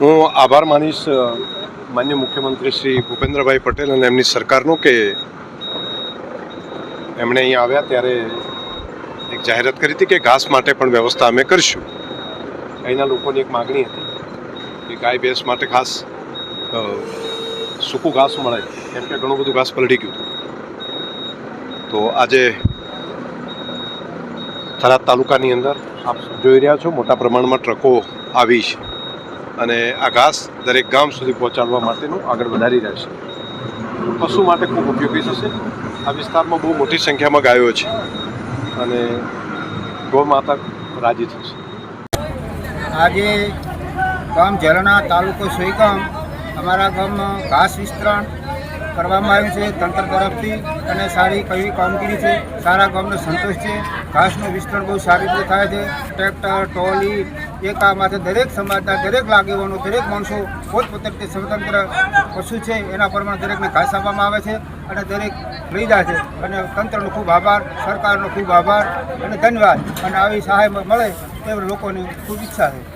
હું આભાર માનીશ માન્ય મુખ્યમંત્રી શ્રી ભૂપેન્દ્રભાઈ પટેલ અને એમની સરકારનો કે એમણે અહીં આવ્યા ત્યારે એક જાહેરાત કરી હતી કે ઘાસ માટે પણ વ્યવસ્થા અમે કરીશું. અહીંના લોકોની એક માગણી હતી કે ગાય ભેંસ માટે ખાસ સૂકું ઘાસ મળે, કેમ કે ઘણું બધું ઘાસ પલટી ગયું હતું. તો આજે થરાદ તાલુકાની અંદર આપ જોઈ રહ્યા છો, મોટા પ્રમાણમાં ટ્રકો આવી છે. અને આ ઘાસ દરેક ગામ સુધી પહોંચાડવા માટેનું આગળ વધારી રહ્યા છે. પશુ માટે ખૂબ ઉપયોગી થશે. આ વિસ્તારમાં બહુ મોટી સંખ્યામાં ગાયો છે અને ગૌ માતા રાજી થશે. આજે ગામ ઝરણા તાલુકો સોઈગામ અમારા ગામમાં ઘાસ વિસ્તરણ કરવામાં આવ્યું છે, તંત્ર તરફથી અને સારી કઈ કામગીરી છે, સારા ગામનો સંતોષ છે, ઘાસનું વિસ્તરણ બહુ સારી રીતે થાય છે, ટ્રેક્ટર, ટ્રોલી માટે દરેક સમાજના દરેક લાગેવાનો, દરેક માણસો પોતપોતે સ્વતંત્ર પશુ છે, એના પ્રમાણે દરેકને ઘાસ આપવામાં આવે છે અને દરેક લઈ જાય છે. અને તંત્રનો ખૂબ આભાર, સરકારનો ખૂબ આભાર અને ધન્યવાદ. અને આવી સહાય મળે એ લોકોની ખૂબ ઈચ્છા છે.